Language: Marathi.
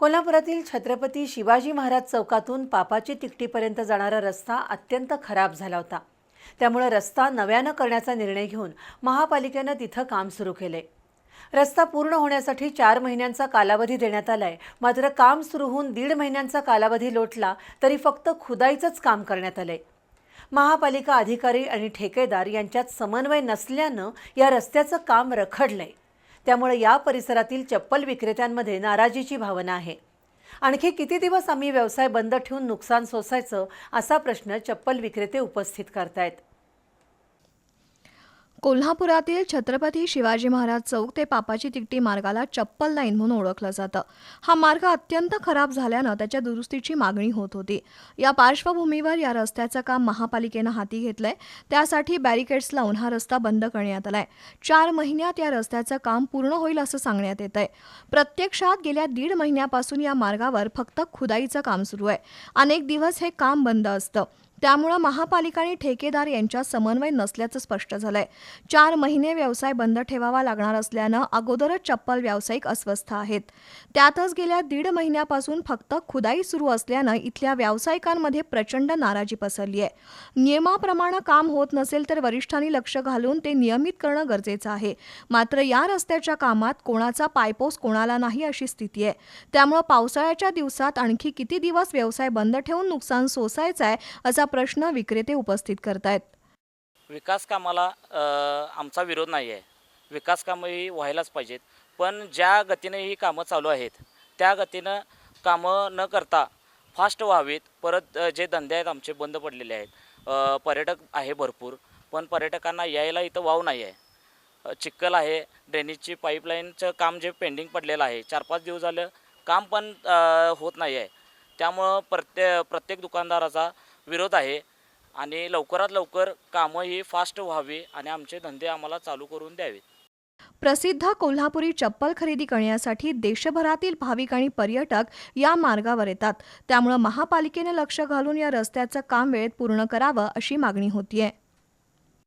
कोल्हापुरातील छत्रपती शिवाजी महाराज चौकातून पापाची तिकटीपर्यंत जाणारा रस्ता अत्यंत खराब झाला होता. त्यामुळे रस्ता नव्यानं करण्याचा निर्णय घेऊन महापालिकेनं तिथं काम सुरू केले रस्ता पूर्ण होण्यासाठी चार महिन्यांचा कालावधी देण्यात आलाय. मात्र काम सुरू होऊन दीड महिन्यांचा कालावधी लोटला तरी फक्त खुदाईचंच काम करण्यात आलंय. महापालिका अधिकारी आणि ठेकेदार यांच्यात समन्वय नसल्यानं या रस्त्याचं काम रखडलंय. त्यामुळे या परिसरातील चप्पल विक्रेत्यांमध्ये नाराजीची भावना आहे. आणखी किती दिवस आम्ही व्यवसाय बंद ठेवून नुकसान सोसायचं असा प्रश्न चप्पल विक्रेते उपस्थित करतायत. कोल्हापुरातील छत्रपती शिवाजी महाराज चौक ते पापाची तिकटी मार्गाला चप्पल लाईन म्हणून ओळखलं जातं. हा मार्ग अत्यंत खराब झाल्यानं त्याच्या दुरुस्तीची मागणी होत होती. या पार्श्वभूमीवर या रस्त्याचं काम महापालिकेनं हाती घेतलंय. त्यासाठी बॅरिकेड्स लावून हा रस्ता बंद करण्यात आलाय. चार महिन्यात या रस्त्याचं काम पूर्ण होईल असं सांगण्यात येत आहे प्रत्यक्षात गेल्या दीड महिन्यापासून या मार्गावर फक्त खुदाईचं काम सुरू आहे. अनेक दिवस हे काम बंद असतं. त्यामुळं महापालिका आणि ठेकेदार यांच्यात समन्वय नसल्याचं स्पष्ट झालंय. चार महिने व्यवसाय बंद ठेवावा लागणार असल्यानं अगोदरच चप्पल व्यावसायिक अस्वस्थ आहेत. त्यातच गेल्या दीड महिन्यापासून फक्त खुदाई सुरू असल्यानं इथल्या व्यावसायिकांमध्ये प्रचंड नाराजी पसरली आहे नियमाप्रमाणे काम होत नसेल तर वरिष्ठांनी लक्ष घालून ते नियमित करणं गरजेचं आहे. मात्र या रस्त्याच्या कामात कोणाचा पायपोस कोणाला नाही अशी स्थिती आहे त्यामुळं पावसाळ्याच्या दिवसात आणखी किती दिवस व्यवसाय बंद ठेवून नुकसान सोसायचं आहे असा प्रश्न विक्रेते उपस्थित करतायत. विकास कामाला आमचा विरोध नाही आहे विकास कामं ही व्हायलाच पाहिजेत. पण ज्या गतीनं ही कामं चालू आहेत त्या गतीनं कामं न करता फास्ट व्हावीत. परत जे धंदे आहेत आमचे बंद पडलेले आहेत. पर्यटक आहे भरपूर पण पर्यटकांना यायला इथं वाव नाही आहे चिक्कल चिखल आहे ड्रेनेजची पाईपलाईनचं काम जे पेंडिंग पडलेलं आहे चार पाच दिवस झालं काम पण होत नाही आहे त्यामुळं प्रत्ये प्रत्येक दुकानदाराचा विरोध आहे. आणि लवकरात लवकर कामं ही फास्ट व्हावी आणि आमचे धंदे आम्हाला चालू करून द्यावेत. प्रसिद्ध कोल्हापुरी चप्पल खरेदी करण्यासाठी देशभरातील भाविक आणि पर्यटक या मार्गावर येतात. त्यामुळं महापालिकेनं लक्ष घालून या रस्त्याचं काम वेळेत पूर्ण करावं अशी मागणी होतीये.